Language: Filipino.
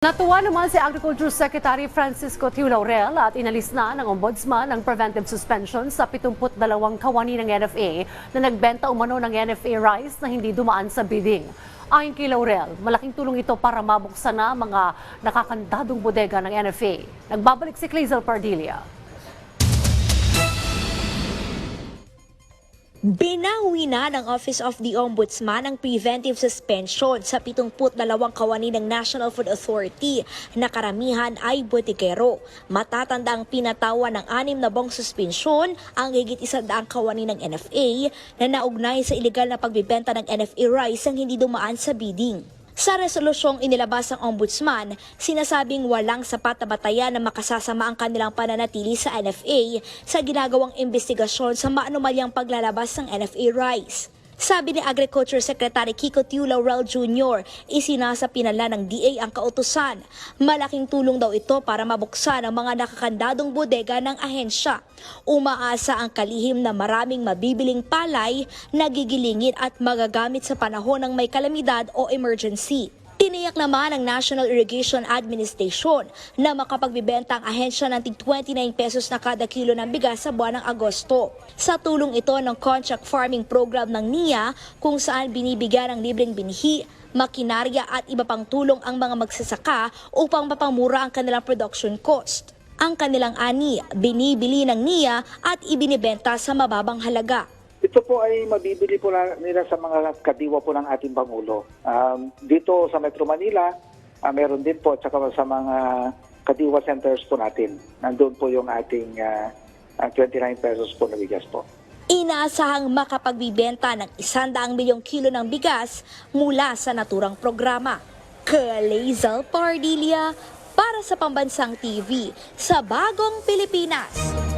Natuwa naman si Agriculture Secretary Francisco Tiu Laurel at inalis na ng Ombudsman ang preventive suspension sa 72 kawani ng NFA na nagbenta umano ng NFA rice na hindi dumaan sa bidding. Ayon kay Laurel, malaking tulong ito para mabuksan na mga nakakandadong bodega ng NFA. Nagbabalik si Clazel Pardilla. Binawi na ng Office of the Ombudsman ang preventive suspension sa 72 kawani ng National Food Authority na karamihan ay butikero. Matatanda ang pinatawa ng anim na bong suspensyon ang higit isandaang kawani ng NFA na naugnay sa ilegal na pagbibenta ng NFA rice ang hindi dumaan sa bidding. Sa resolusyong inilabas ng Ombudsman, sinasabing walang sapat na batayan na makasasama ang kanilang pananatili sa NFA sa ginagawang investigasyon sa maanumalyang paglalabas ng NFA rice. Sabi ni Agriculture Secretary Kiko Tiu Laurel Jr., isinasa pinala ng DA ang kautusan. Malaking tulong daw ito para mabuksan ang mga nakakandadong bodega ng ahensya. Umaasa ang kalihim na maraming mabibiling palay, nagigilingin at magagamit sa panahon ng may kalamidad o emergency. Tiniyak naman ng National Irrigation Administration na makapagbibenta ang ahensya ng tig 29 pesos na kada kilo ng bigas sa buwan ng Agosto. Sa tulong ito ng contract farming program ng NIA kung saan binibigyan ng libreng binhi, makinarya at iba pang tulong ang mga magsasaka upang mapamura ang kanilang production cost. Ang kanilang ani, binibili ng NIA at ibinibenta sa mababang halaga. Ito po ay mabibili po na, nila sa mga kadiwa po ng ating Pangulo. Um, dito sa Metro Manila, ah, meron din po, tsaka sa mga kadiwa centers po natin. Nandun po yung ating ah, ah, 29 pesos po na bigas po. Inaasahang makapagbibenta ng 100 milyong kilo ng bigas mula sa naturang programa. Kalezal Pardilia para sa Pambansang TV sa Bagong Pilipinas.